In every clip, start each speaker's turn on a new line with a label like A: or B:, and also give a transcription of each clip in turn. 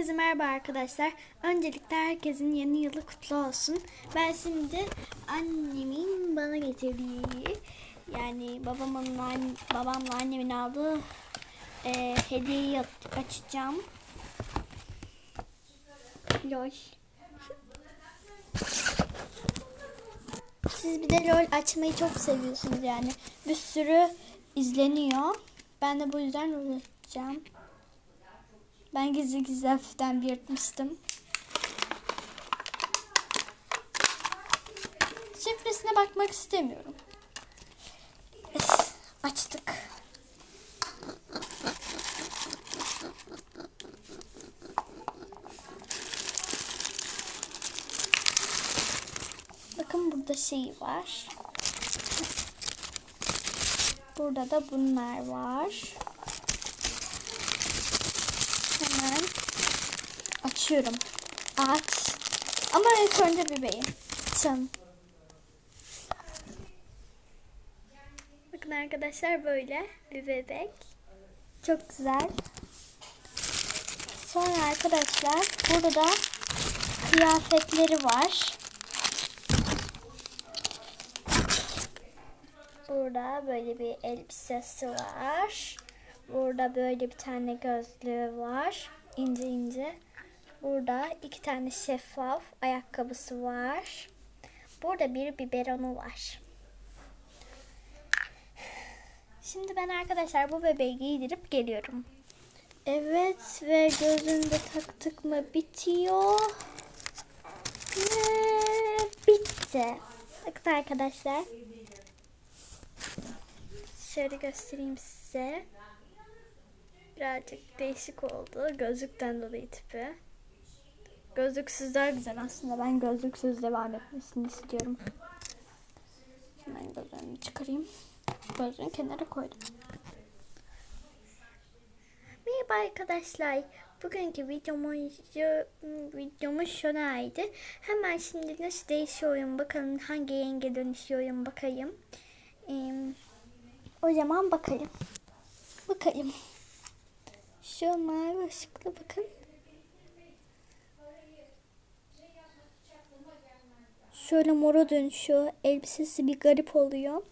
A: Herkese merhaba arkadaşlar. Öncelikle herkesin yeni yılı kutlu olsun. Ben şimdi annemin bana getirdiği yani babamın babamla annemin aldığı e, hediyeyi aç- açacağım. Lol. Siz bir de lol açmayı çok seviyorsunuz yani. Bir sürü izleniyor. Ben de bu yüzden lol açacağım. Ben gizli gizli hafiften bir yırtmıştım. Şifresine bakmak istemiyorum. Açtık. Bakın burada şey var. Burada da bunlar var. Hemen açıyorum. Aç. Ama ilk önce bebeğim. Çın. Bakın arkadaşlar böyle bir bebek. Çok güzel. Sonra arkadaşlar burada da kıyafetleri var. Burada böyle bir elbisesi var. Burada böyle bir tane gözlüğü var. ince ince. Burada iki tane şeffaf ayakkabısı var. Burada bir biberonu var. Şimdi ben arkadaşlar bu bebeği giydirip geliyorum. Evet ve gözünde taktık mı bitiyor. Ve bitti. Bakın arkadaşlar. Şöyle göstereyim size. Birazcık değişik oldu. Gözlükten dolayı tipi. Gözlüksüz daha güzel aslında. Ben gözlüksüz devam etmesini istiyorum. Hemen gözlüğümü çıkarayım. Gözlüğünü kenara koydum. Merhaba arkadaşlar. Bugünkü videomuz, videomuz şunaydı. Hemen şimdi nasıl değişiyorum bakalım hangi renge dönüşüyorum bakayım. Ee, o zaman bakalım. Bakalım. Şu mavi ışıklı bakın. Şöyle mora dönüşüyor. Elbisesi bir garip oluyor.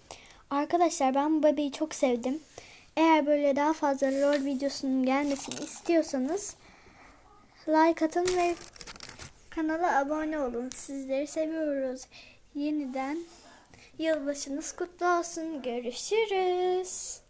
A: Arkadaşlar ben bu bebeği çok sevdim. Eğer böyle daha fazla rol videosunun gelmesini istiyorsanız like atın ve kanala abone olun. Sizleri seviyoruz. Yeniden yılbaşınız kutlu olsun. Görüşürüz.